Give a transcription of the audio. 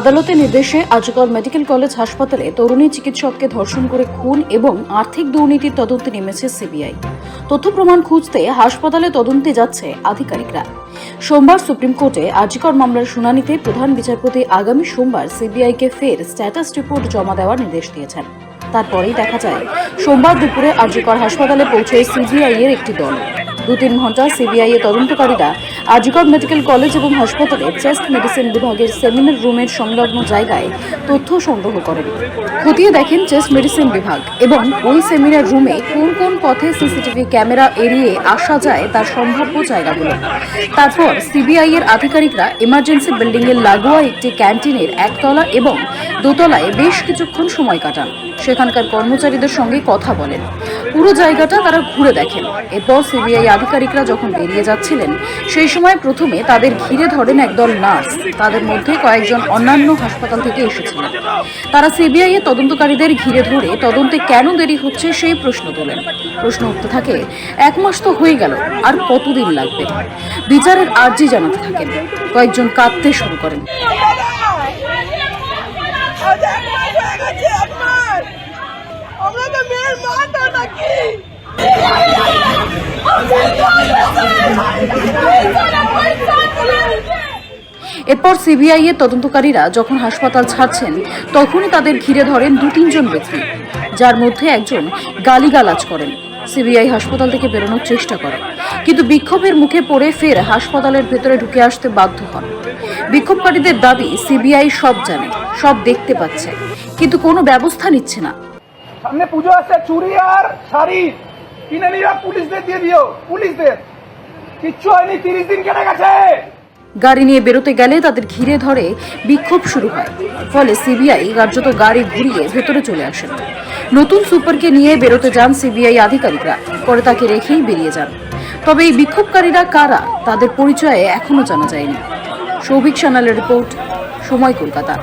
আদালতের নির্দেশে Azgar medical college হাসপাতালে তরুণী চিকিৎসককে ধর্ষণ করে খুন এবং আর্থিক দুর্নীতির তদন্তে নেমেছে সিবিআই। তথ্য প্রমাণ খুঁজতে হাসপাতালে তদন্তে যাচ্ছে আধিকারিকরা। সোমবার সুপ্রিম কোর্টে আর্জিকর মামলার শুনানিতে প্রধান বিচারপতি আগামী সোমবার সিবিআইকে ফের স্ট্যাটাস রিপোর্ট জমা দেওয়ার নির্দেশ দিয়েছেন। তারপরেই দেখা যায়, সোমবার দুপুরে আর্জিকর হাসপাতালে পৌঁছে সিবিআই এর একটি দল। দু তিন ঘণ্টা সিবিআই এর তদন্তকারীরা আজিকর মেডিকেল কলেজ এবং হাসপাতালে চেস্ট মেডিসিন বিভাগের সেমিনার রুমের সংলগ্ন জায়গায় তথ্য সংগ্রহ করেন। খতিয়ে দেখেন চেস্ট মেডিসিন বিভাগ এবং ওই সেমিনার রুমে কোন কোন পথে সিসিটিভি ক্যামেরা এড়িয়ে আসা যায় তার সম্ভাব্য জায়গাগুলো। তারপর সিবিআই এর আধিকারিকরা ইমার্জেন্সি বিল্ডিং এর লাগোয়া একটি ক্যান্টিনের একতলা এবং দোতলায় বেশ কিছুক্ষণ সময় কাটান। সেখানকার কর্মচারীদের সঙ্গে কথা বলেন। পুরো জায়গাটা তারা ঘুরে দেখেন। এরপর সিবিআই আধিকারিকরা যখন বেরিয়ে যাচ্ছিলেন, সেই সময় প্রথমে তাদের ঘিরে ধরেন একদল নার্স। তাদের মধ্যে কয়েকজন অন্যান্য হাসপাতাল থেকে এসেছিলেন। তারা সিবিআই এর তদন্তকারীদের ঘিরে ধরে তদন্তে কেন দেরি হচ্ছে সেই প্রশ্ন তোলেন। প্রশ্ন উঠতে থাকে, এক মাস তো হয়ে গেল, আর কতদিন লাগবে? বিচারের আর্জি জানাতে থাকেন, কয়েকজন কাঁদতে শুরু করেন তো নাকি এরপর সিবিআই এর তদন্তকারীরা যখন হাসপাতাল ছাড়ছেন, তখনই তাদের ঘিরে ধরেন দু তিনজন ব্যক্তি, যার মধ্যে একজন গালিগালাজ করেন। সিবিআই হাসপাতাল থেকে বেরোনোর চেষ্টা করে। কিন্তু বিক্ষোভের মুখে পড়ে ফের হাসপাতালের ভেতরে ঢুকে আসতে বাধ্য হন। বিক্ষোভকারীদের দাবি, সিবিআই সব জানে, সব দেখতে পাচ্ছে, কিন্তু কোনো ব্যবস্থা নিচ্ছে না। সামনে পুজো আসছে চুড়ি আর শাড়ি। কিনে পুলিশদের দিয়ে দিও, পুলিশদের। কিচ্ছু হয়নি, তিরিশ দিন কেটে গেছে। গাড়ি নিয়ে বেরোতে গেলে তাদের ঘিরে ধরে বিক্ষোভ শুরু হয়। ফলে সিবিআই কার্যত গাড়ি ঘুরিয়ে ভেতরে চলে আসেন নতুন সুপারকে নিয়ে বেরোতে যান সিবিআই আধিকারিকরা। পরে তাকে রেখেই বেরিয়ে যান। তবে এই বিক্ষোভকারীরা কারা, তাদের পরিচয়ে এখনও জানা যায়নি। সৌভিক সানালের রিপোর্ট, সময় কলকাতা।